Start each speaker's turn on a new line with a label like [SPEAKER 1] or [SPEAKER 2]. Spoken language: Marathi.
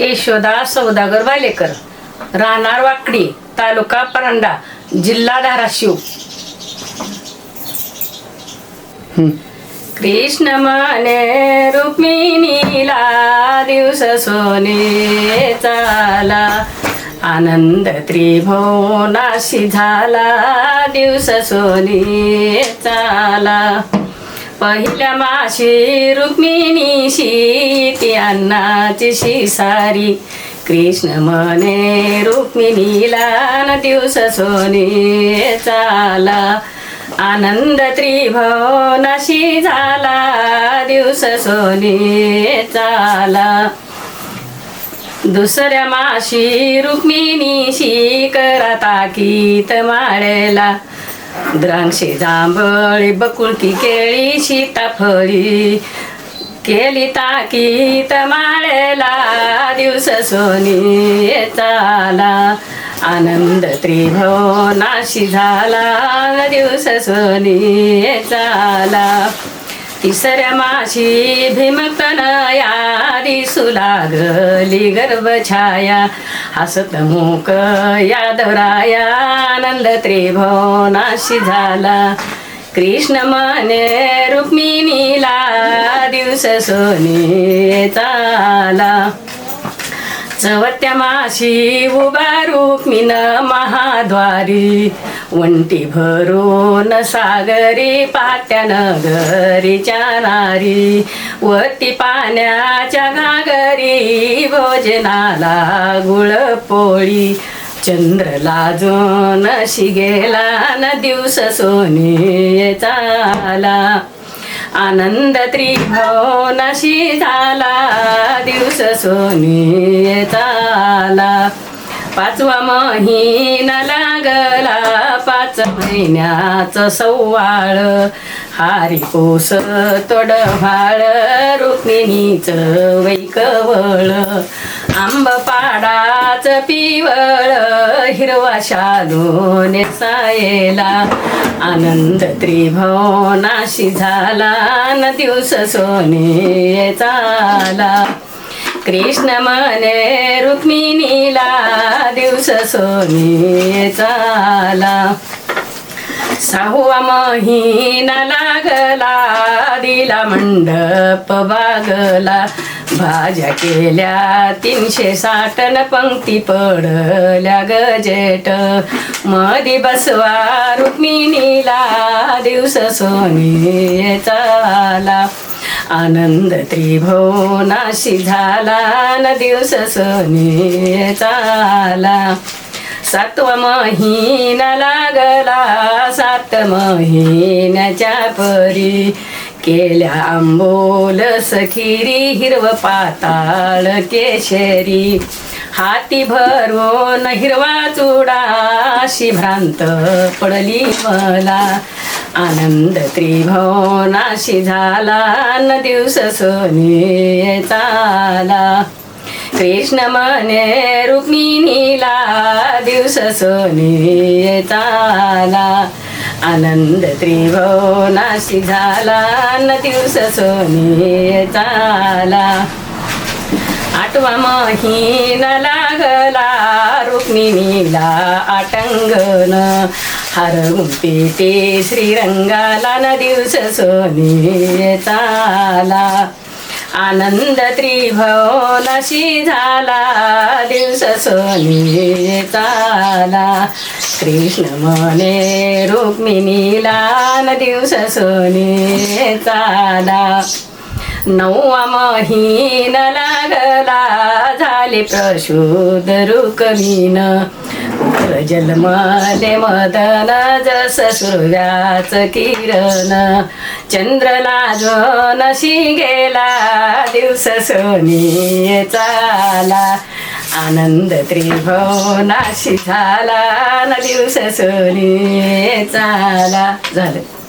[SPEAKER 1] यशोदा सौदागर वालेकर राहणार वाकडी तालुका परांडा जिल्हा धाराशिव. कृष्ण माने रुक्मिणीला दिवस सोने चाला आनंद त्रिभुवनाशी झाला दिवस सोने चाला पहिल्या माशी रुक्मिणीशी ती अन्नाची शिसारी. कृष्ण म्हणे रुक्मिणीला न दिवस सोने चाला. आनंद त्रिभवनाशी झाला दिवस सोने चाला. दुसऱ्या माशी रुक्मिणीशी करता कीत माळेला. द्राक्षे जांभळी बकुळकी केळी सीताफळी. केली ताकी माळेला दिवस सोनी चाला आनंद त्रिभुवनाशी झाला दिवस सोनी चाला तिसऱ्या माशी भीमतनया दिसू लागली गर्भछाया हसत मुक यादवराया आनंद त्रिभुवनाशी झाला. कृष्ण म्हणे रुक्मिणीला दिवस सोने चाला चवत्या माशी उभा रुक्मिन महाद्वारी. वंटी भरून सागरी पात्या नगरीच्या नारी. वती पाण्याच्या घागरी भोजनाला गुळ पोळी. चंद्र लाजून शिगेला न दिवस सोने चाला. आनंद त्रिभुवनाशी झाला दिवस सोनीताला पाचवा महिना लागला पाच महिन्याचं सव्वाळ. हारिकोस तोड भाळ रुक्मिणीचं वैकवळ. आंबा पिवळ हिरवा शालू सायला. आनंद त्रिभुवनाशी झाला. न दिवस सोने चाला. कृष्ण म्हणे रुक्मिणीला दिवस सोने चाला. सहावा महिना लागला. दिला मंडप बागला. भाज्या केल्या तीनशे साठ न पंक्ती पडल्या गजेट मधी बसवा रुक्मिणीला दिवस सोने चाला आनंद त्रिभुवनाशी झाला न दिवस सोने चाला सातव महिना लागला सात महिन्याच्या परी केल्या आंबोल सखिरी हिरव पाताळ केशरी. हाती भरून हिरवा चुडाशी भ्रांत पडली मला. आनंद त्रिभवनाशी झाला न दिवस सोने चाला. कृष्ण मने रुक्मिणीला दिवस सोने चाला. आनंद त्रिभुवनाशी झाला न दिवस सोने चाला आठवा महिना लागला रुक्मिणीला आटंगन. हार ते श्रीरंगाला न दिवस सोने चाला आनंद त्रिभवनशी झाला दिवस सोनी चाला. कृष्ण मने रुक्मिणीला न दिवस सोनी चाला. नववा महिना लागला झाले प्रशुद्ध रुकमीन जन्मले मदन जस सूर्याच किरण. चंद्रला जो नशी गेला दिवस सोनी चाला. आनंद त्रिभुवनाशी झाला न दिवस सोनी चाला. झालं.